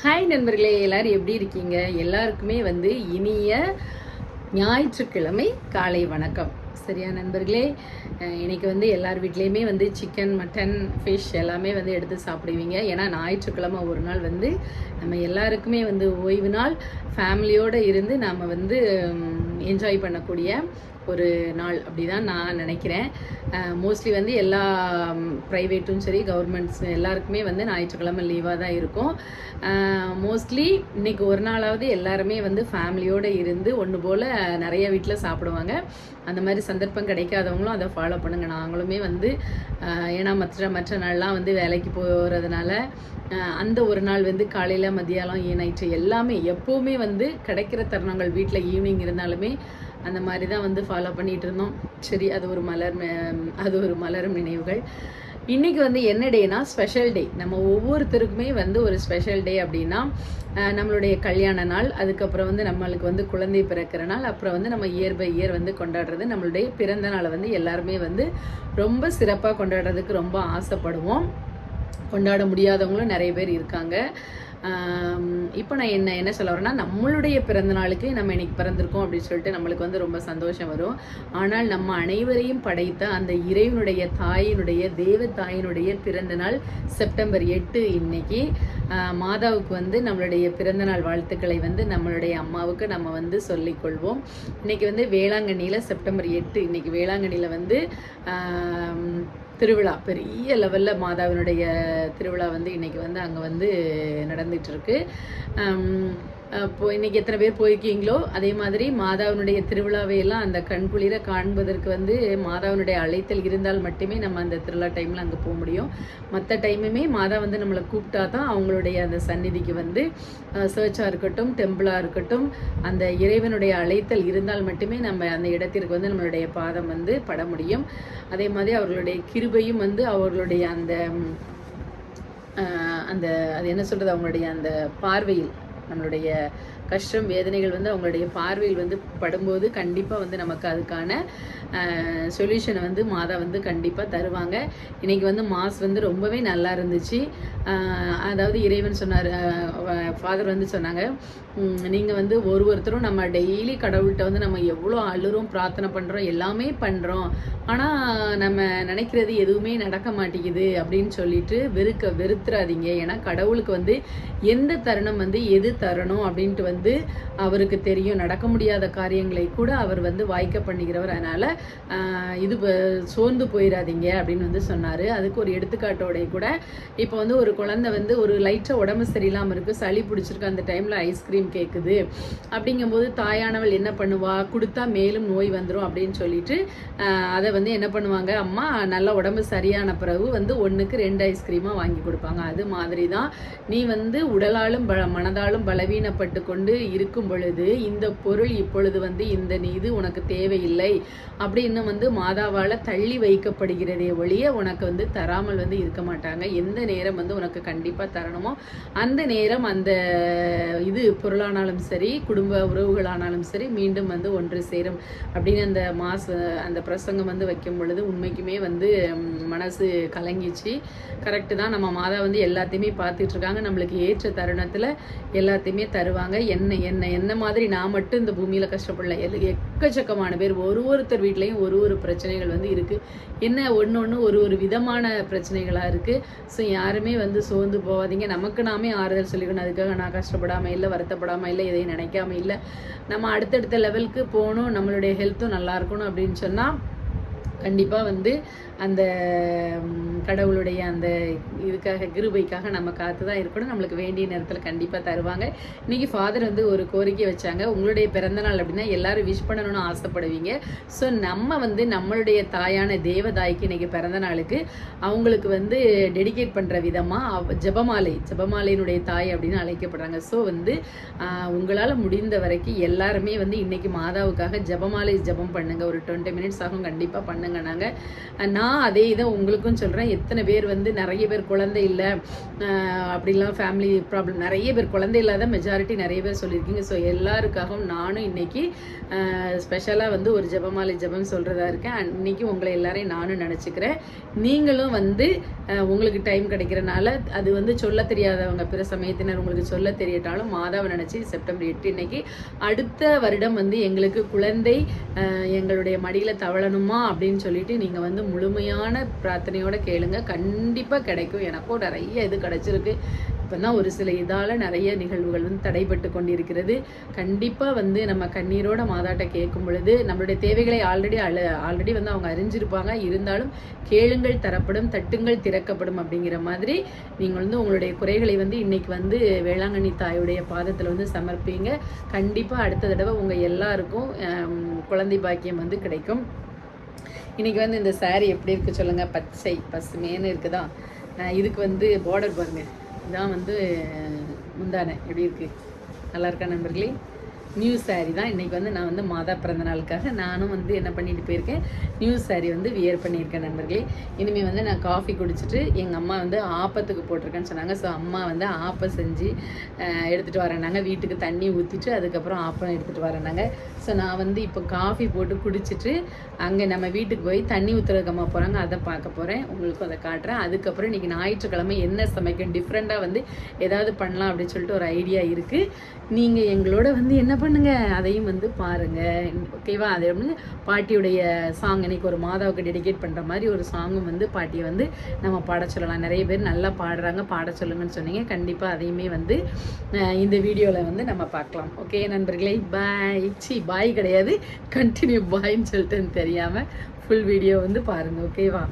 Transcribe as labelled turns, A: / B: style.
A: Hi நண்பர்களே எல்லாரும் எப்படி இருக்கீங்க? எல்லாருக்குமே வந்து இனிய ஞாயிற்றுக்கிழமை காலை வணக்கம். சரியா நண்பர்களே? இன்றைக்கி வந்து எல்லார் வீட்லேயுமே வந்து சிக்கன் மட்டன் ஃபிஷ் எல்லாமே வந்து எடுத்து சாப்பிடுவீங்க. ஏன்னா ஞாயிற்றுக்கிழமை ஒரு நாள் வந்து நம்ம எல்லாருக்குமே வந்து ஓய்வு நாள். ஃபேமிலியோடு இருந்து நாம் வந்து என்ஜாய் பண்ணக்கூடிய ஒரு நாள் அப்படி தான் நான் நினைக்கிறேன். மோஸ்ட்லி வந்து எல்லா ப்ரைவேட்டும் சரி கவர்மெண்ட்ஸ் எல்லாருக்குமே வந்து ஞாயிற்றுக்கிழமை லீவாக தான் இருக்கும். மோஸ்ட்லி இன்னைக்கு ஒரு நாளாவது எல்லாருமே வந்து ஃபேமிலியோடு இருந்து ஒன்று போல் நிறைய வீட்டில் சாப்பிடுவாங்க. அந்த மாதிரி சந்தர்ப்பம் கிடைக்காதவங்களும் அதை ஃபாலோ பண்ணுங்கள் நாங்களுமே வந்து ஏன்னா மற்ற மற்ற நாள்லாம் வந்து வேலைக்கு போகிறதுனால அந்த ஒரு நாள் வந்து காலையில் மதியானம் நைட்டு எல்லாமே எப்போவுமே வந்து கிடைக்கிற தருணங்கள் வீட்டில் ஈவினிங் இருந்தாலுமே அந்த மாதிரி தான் வந்து ஃபாலோ பண்ணிகிட்டு இருந்தோம் சரி அது ஒரு மலர் அது ஒரு மலரும் நினைவுகள். இன்னைக்கு வந்து என்ன டேனா ஸ்பெஷல் டே நம்ம ஒவ்வொருத்தருக்குமே வந்து ஒரு ஸ்பெஷல் டே அப்படின்னா நம்மளுடைய கல்யாண நாள் அதுக்கப்புறம் வந்து நம்மளுக்கு வந்து குழந்தை பிறக்கிற நாள் அப்புறம் வந்து நம்ம இயர் பை இயர் வந்து கொண்டாடுறது நம்மளுடைய பிறந்த நாளை வந்து எல்லாருமே வந்து ரொம்ப சிறப்பாக கொண்டாடுறதுக்கு ரொம்ப ஆசைப்படுவோம். கொண்டாட முடியாதவங்களும் நிறைய பேர் இருக்காங்க. இப்போ நான் என்ன என்ன சொல்ல வரேன்னா நம்மளுடைய பிறந்த நாளுக்கு நம்ம இன்னைக்கு பிறந்திருக்கோம் அப்படின்னு சொல்லிட்டு நம்மளுக்கு வந்து ரொம்ப சந்தோஷம் வரும். ஆனால் நம்ம அனைவரையும் படைத்த அந்த இறைவனுடைய தாயினுடைய தேவ தாயினுடைய பிறந்த நாள் செப்டம்பர் எட்டு இன்னைக்கு. மாதாவுக்கு வந்து நம்மளுடைய பிறந்தநாள் வாழ்த்துக்களை வந்து நம்மளுடைய அம்மாவுக்கு நம்ம வந்து சொல்லிக்கொள்வோம் இன்னைக்கு வந்து வேளாங்கண்ணியில் செப்டம்பர் எட்டு இன்னைக்கு வேளாங்கண்ணியில் வந்து திருவிழா பெரிய லெவலில் மாதாவினுடைய திருவிழா வந்து இன்றைக்கி வந்து அங்கே வந்து நடந்துகிட்ருக்கு இப்போ இன்றைக்கி இன்னைக்கு எத்தனை பேர் போயிருக்கீங்களோ அதே மாதிரி மாதாவினுடைய திருவிழாவையெல்லாம் அந்த கண்குளிர காண்பதற்கு வந்து மாதாவினுடைய அழைத்தல் இருந்தால் மட்டுமே நம்ம அந்த திருவிழா டைமில் அங்கே போக முடியும். மற்ற டைமுமே மாதா வந்து நம்மளை கூப்பிட்டா தான் அவங்களுடைய அந்த சந்நிதிக்கு வந்து சர்ச்சாக இருக்கட்டும் டெம்பிளாக இருக்கட்டும் அந்த இறைவனுடைய அழைத்தல் இருந்தால் மட்டுமே நம்ம அந்த இடத்திற்கு வந்து நம்மளுடைய பாதம் வந்து பட முடியும். அதே மாதிரி அவர்களுடைய கிருபையும் வந்து அவர்களுடைய அந்த அந்த அது என்ன சொல்கிறது அவங்களுடைய அந்த பார்வையில் நம்மளுடைய கஷ்டம் வேதனைகள் வந்து அவங்களுடைய பார்வையில் வந்து படும்போது கண்டிப்பாக வந்து நமக்கு அதுக்கான சொல்யூஷனை வந்து மாதா வந்து கண்டிப்பாக தருவாங்க. இன்றைக்கி வந்து மாஸ் வந்து ரொம்பவே நல்லா இருந்துச்சு. அதாவது இறைவன் சொன்னார் ஃபாதர் வந்து சொன்னாங்க நீங்கள் வந்து ஒரு ஒருத்தரும் நம்ம டெய்லி கடவுள்கிட்ட வந்து நம்ம எவ்வளோ அழுறோம் பிரார்த்தனை பண்ணுறோம் எல்லாமே பண்ணுறோம் ஆனால் நம்ம நினைக்கிறது எதுவுமே நடக்க மாட்டேங்குது அப்படின்னு சொல்லிட்டு வெறுக்க வெறுத்துறாதீங்க. ஏன்னா கடவுளுக்கு வந்து எந்த தருணம் வந்து எது தரணும் அப்படின்ட்டு வந்து அவருக்கு தெரியும். நடக்க முடியாத காரியங்களை கூட அவர் வந்து வாய்க்க பண்ணிக்கிறவர். அதனால் இது ப- சோர்ந்து போயிடாதீங்க அப்படின்னு வந்து சொன்னார். அதுக்கு ஒரு எடுத்துக்காட்டோடைய கூட இப்போ வந்து ஒரு குழந்தை வந்து ஒரு லைட்டாக உடம்பு சரியில்லாமல் இருக்குது சளி பிடிச்சிருக்கு. அந்த டைமில் ஐஸ்கிரீம் கேட்குது அப்படிங்கும்போது தாயானவள் என்ன பண்ணுவா? கொடுத்தா மேலும் நோய் வந்துடும் அப்படின்னு சொல்லிட்டு அதை வந்து என்ன பண்ணுவாங்க? அம்மா நல்ல உடம்பு சரியான பிறகு வந்து ஒன்றுக்கு ரெண்டு ஐஸ்கிரீமாக வாங்கி கொடுப்பாங்க. அது மாதிரி தான் நீ வந்து உடலாலும் ப மனதாலும் பலவீனப்பட்டு கொண்டு இருக்கும் பொழுது இந்த பொருள் இப்பொழுது வந்து இந்த இது உனக்கு தேவையில்லை. அப்படின்னு வந்து மாதாவால் தள்ளி வைக்கப்படுகிறதே ஒழிய உனக்கு வந்து தராமல் வந்து இருக்க மாட்டாங்க. எந்த நேரம் வந்து உனக்கு கண்டிப்பாக தரணுமோ அந்த நேரம் அந்த இது பொருளானாலும் சரி குடும்ப உறவுகளானாலும் சரி மீண்டும் வந்து ஒன்று சேரும். அப்படின்னு அந்த மாஸ் அந்த பிரசங்கம் வந்து வைக்கும் பொழுது உண்மைக்குமே வந்து மனசு கலங்கிச்சு. கரெக்டு தான். நம்ம மாதா வந்து எல்லாத்தையுமே பார்த்துட்டு இருக்காங்க. நம்மளுக்கு ஏற்ற தருணத்தில் எல்லாத்தையுமே தருவாங்க. என்ன என்ன என்ன மாதிரி நான் மட்டும் இந்த பூமியில் கஷ்டப்படல. எது எக்கச்சக்கமான பேர் ஒரு ஒருத்தர் வீட்லேயும் ஒரு ஒரு பிரச்சனைகள் வந்து இருக்குது என்ன ஒன்று ஒன்று ஒரு ஒரு விதமான பிரச்சனைகளாக இருக்குது ஸோ யாருமே வந்து சோர்ந்து போகாதீங்க நமக்கு நாமே ஆறுதல் சொல்லிக்கணும். அதுக்காக நான் கஷ்டப்படாமல் இல்லை வருத்தப்படாமல் இல்லை எதையும் நினைக்காம இல்லை. நம்ம அடுத்தடுத்த லெவலுக்கு போகணும். நம்மளுடைய ஹெல்த்தும் நல்லா இருக்கணும் அப்படின்னு சொன்னால் கண்டிப்பாக வந்து அந்த கடவுளுடைய அந்த இதுக்காக கிருபைக்காக நம்ம காத்து தான் இருக்கணும். நம்மளுக்கு வேண்டிய நேரத்தில் கண்டிப்பாக தருவாங்க. இன்னைக்கு ஃபாதர் வந்து ஒரு கோரிக்கை வச்சாங்க. உங்களுடைய பிறந்தநாள் அப்படின்னா எல்லாரும் விஷ் பண்ணணும்னு ஆசைப்படுவீங்க. ஸோ நம்ம வந்து நம்மளுடைய தாயான தேவதாய்க்கு இன்றைக்கி பிறந்த நாளுக்கு அவங்களுக்கு வந்து டெடிகேட் பண்ணுற விதமாக ஜெபமாலை ஜெபமாலையினுடைய தாய் அப்படின்னு அழைக்கப்படுறாங்க. ஸோ வந்து உங்களால் முடிந்த வரைக்கும் எல்லாருமே வந்து இன்றைக்கி மாதாவுக்காக ஜெபமாலை ஜெபம் பண்ணுங்க. ஒரு டுவெண்ட்டி மினிட்ஸ் ஆகும் கண்டிப்பாக பண்ணுங்க நாங்கள் நான் நான் அதே இதை உங்களுக்கும் சொல்கிறேன் எத்தனை பேர் வந்து நிறைய பேர் குழந்தை இல்லை. அப்படிலாம் ஃபேமிலி ப்ராப்ளம் நிறைய பேர் குழந்தை இல்லாத மெஜாரிட்டி நிறைய பேர் சொல்லியிருக்கீங்க. ஸோ எல்லாருக்காகவும் நானும் இன்னைக்கு ஸ்பெஷலாக வந்து ஒரு ஜெபமாலை ஜபம் சொல்கிறதா இருக்கேன். இன்றைக்கி உங்களை எல்லாரையும் நானும் நினச்சிக்கிறேன். நீங்களும் வந்து உங்களுக்கு டைம் கிடைக்கிறனால அது வந்து சொல்ல தெரியாதவங்க பிற சமயத்தினர் உங்களுக்கு சொல்ல தெரியட்டாலும் மாதாவை நினச்சி செப்டம்பர் எட்டு இன்னைக்கு அடுத்த வருடம் வந்து எங்களுக்கு குழந்தை எங்களுடைய மடியில் தவழணுமா அப்படின்னு சொல்லிட்டு நீங்கள் வந்து முழுமையான பிரார்த்தனையோடு கேளுங்க. கண்டிப்பாக கிடைக்கும். எனக்கும் நிறைய இது கிடச்சிருக்கு. இப்போ தான் ஒரு சில இதால் நிறைய நிகழ்வுகள் வந்து தடைபட்டு கொண்டிருக்கிறது. கண்டிப்பாக வந்து நம்ம கண்ணீரோட மாதாட்ட கேட்கும் பொழுது நம்மளுடைய தேவைகளை ஆல்ரெடி அழ ஆல்ரெடி வந்து அவங்க அறிஞ்சிருப்பாங்க. இருந்தாலும் கேளுங்கள் தரப்படும் தட்டுங்கள் திறக்கப்படும் அப்படிங்கிற மாதிரி நீங்கள் வந்து உங்களுடைய குறைகளை வந்து இன்றைக்கி வந்து வேளாங்கண்ணி தாயுடைய பாதத்தில் வந்து சமர்ப்பீங்க. கண்டிப்பாக அடுத்த தடவை உங்கள் எல்லாருக்கும் குழந்தை பாக்கியம் வந்து கிடைக்கும். இன்றைக்கி வந்து இந்த சாரீ எப்படி இருக்கு சொல்லுங்கள் பச்சை பசுமேன்னு இருக்குதா? இதுக்கு வந்து பார்டர் பாருங்கள் இதான் வந்து முந்தானை. எப்படி இருக்குது நல்லா இருக்கா நண்பர்களே? நியூ saree தான். இன்னைக்கு வந்து நான் வந்து மாதா பிறந்த நாளுக்காக நானும் வந்து என்ன பண்ணிட்டு போயிருக்கேன்? நியூ saree வந்து வியர் பண்ணியிருக்கேன் நண்பர்களே. இனிமேல் வந்து நான் காஃபி குடிச்சிட்டு எங்கள் அம்மா வந்து ஆப்பத்துக்கு போட்டிருக்கேன்னு சொன்னாங்க. ஸோ அம்மா வந்து ஆப்பம் செஞ்சு எடுத்துகிட்டு வரேன்னாங்க. வீட்டுக்கு தண்ணி ஊற்றிட்டு அதுக்கப்புறம் ஆப்பம் எடுத்துகிட்டு வரேன்னாங்க. ஸோ நான் வந்து இப்போ காஃபி போட்டு குடிச்சிட்டு அங்கே நம்ம வீட்டுக்கு போய் தண்ணி ஊற்றுறதுக்கு அம்மா போகிறாங்க அதை பார்க்க போகிறேன் உங்களுக்கும் அதை காட்டுறேன். அதுக்கப்புறம் இன்றைக்கி ஞாயிற்றுக்கிழமை என்ன சமைக்கும் டிஃப்ரெண்ட்டாக வந்து ஏதாவது பண்ணலாம் அப்படின்னு சொல்லிட்டு ஒரு ஐடியா இருக்குது நீங்கள் எங்களோட வந்து என்ன பண்ணுங்க. அதையும் வந்து பாருங்கள் ஓகேவா? அது வந்து பாட்டியுடைய சாங் இன்னைக்கு ஒரு மாதாவுக்கு டெடிகேட் பண்ணுற மாதிரி ஒரு சாங்கும் வந்து பாட்டியை வந்து நம்ம பாட சொல்லலாம். நிறைய பேர் நல்லா பாடுறாங்க. பாட சொல்லுங்கன்னு சொன்னீங்க. கண்டிப்பாக அதையுமே வந்து இந்த வீடியோவில் வந்து நம்ம பார்க்கலாம். ஓகே நண்பர்களே? பாய் சி பாய் கிடையாது. கண்டினியூ பாய்ன்னு சொல்லிட்டு தெரியாமல் ஃபுல் வீடியோ வந்து பாருங்கள் ஓகேவா?